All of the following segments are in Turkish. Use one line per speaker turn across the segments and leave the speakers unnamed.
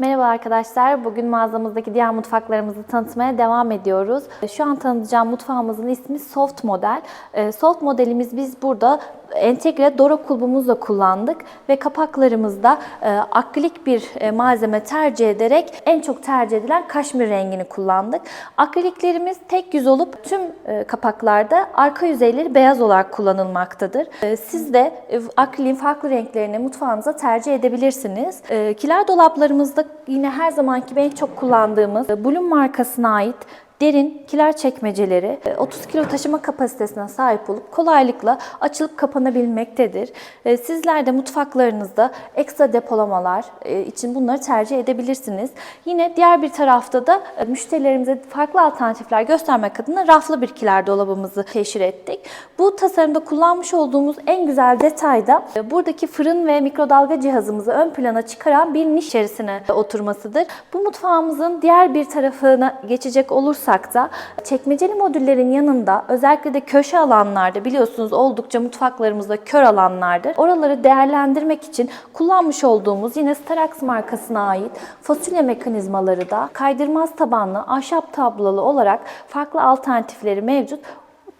Me Merhaba arkadaşlar. Bugün mağazamızdaki diğer mutfaklarımızı tanıtmaya devam ediyoruz. Şu an tanıtacağım mutfağımızın ismi Soft Model. Ee, Soft modelimiz biz burada entegre Dora kulbumuzla kullandık ve kapaklarımızda e, akrilik bir e, malzeme tercih ederek en çok tercih edilen kaşmir rengini kullandık. Akriliklerimiz tek yüz olup tüm e, kapaklarda arka yüzeyleri beyaz olarak kullanılmaktadır. Siz de akriliğin farklı renklerini mutfağınıza tercih edebilirsiniz. Kiler dolaplarımızda yine her zamanki en çok kullandığımız e, Bloom markasına ait derin kiler çekmeceleri e, 30 kilo taşıma kapasitesine sahip olup kolaylıkla açılıp kapanabilmektedir. E, Sizler de mutfaklarınızda ekstra depolamalar e, için bunları tercih edebilirsiniz. Yine diğer bir tarafta da e, müşterilerimize farklı alternatifler göstermek adına raflı bir kiler dolabımızı teşhir ettik. Bu tasarımda kullanmış olduğumuz en güzel detay da e, buradaki fırın ve mikrodalga cihazımızı ön plana çıkaran bir niş içerisine oturmasıdır. Bu mutfağımızın diğer bir tarafına geçecek olursak da çekmeceli modüllerin yanında özellikle de köşe alanlarda biliyorsunuz oldukça mutfaklarımızda kör alanlardır. Oraları değerlendirmek için kullanmış olduğumuz yine Starax markasına ait fasulye mekanizmaları da kaydırmaz tabanlı ahşap tablolu olarak farklı alternatifleri mevcut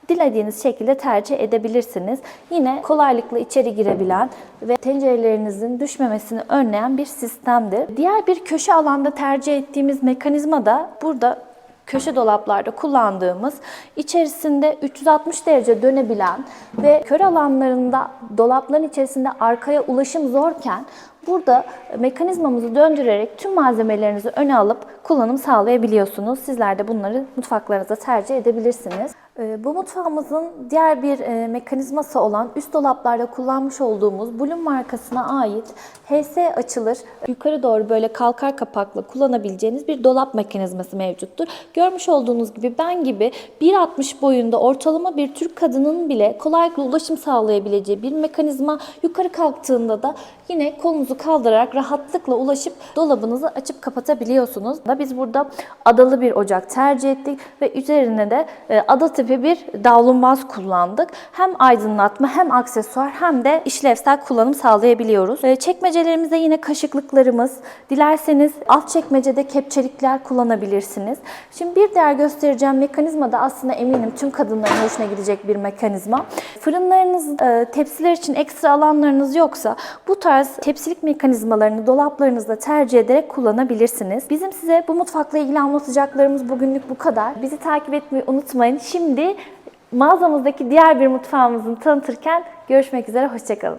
dilediğiniz şekilde tercih edebilirsiniz. Yine kolaylıkla içeri girebilen ve tencerelerinizin düşmemesini önleyen bir sistemdir. Diğer bir köşe alanda tercih ettiğimiz mekanizma da burada köşe dolaplarda kullandığımız içerisinde 360 derece dönebilen ve kör alanlarında dolapların içerisinde arkaya ulaşım zorken burada mekanizmamızı döndürerek tüm malzemelerinizi öne alıp kullanım sağlayabiliyorsunuz. Sizler de bunları mutfaklarınıza tercih edebilirsiniz. Ee, Bu mutfağımızın diğer bir e, mekanizması olan üst dolaplarda kullanmış olduğumuz Bloom markasına ait HS açılır. Yukarı doğru böyle kalkar kapaklı kullanabileceğiniz bir dolap mekanizması mevcuttur. Görmüş olduğunuz gibi ben gibi 1.60 boyunda ortalama bir Türk kadının bile kolaylıkla ulaşım sağlayabileceği bir mekanizma. Yukarı kalktığında da yine kolunuzu kaldırarak rahatlıkla ulaşıp dolabınızı açıp kapatabiliyorsunuz. Biz burada adalı bir ocak tercih ettik ve üzerine de e, ada tipi bir davlumbaz kullandık. Hem aydınlatma hem aksesuar hem de işlevsel kullanım sağlayabiliyoruz. E, Çekmecelerimizde yine kaşıklıklarımız. Dilerseniz alt çekmecede kepçelikler kullanabilirsiniz. Şimdi bir diğer göstereceğim mekanizma da aslında eminim tüm kadınların hoşuna gidecek bir mekanizma. Fırınlarınız, e, tepsiler için ekstra alanlarınız yoksa bu tarz tepsilik mekanizmalarını dolaplarınızda tercih ederek kullanabilirsiniz. Bizim size bu mutfakla ilgili anlatacaklarımız bugünlük bu kadar. Bizi takip etmeyi unutmayın. Şimdi mağazamızdaki diğer bir mutfağımızı tanıtırken görüşmek üzere, hoşçakalın.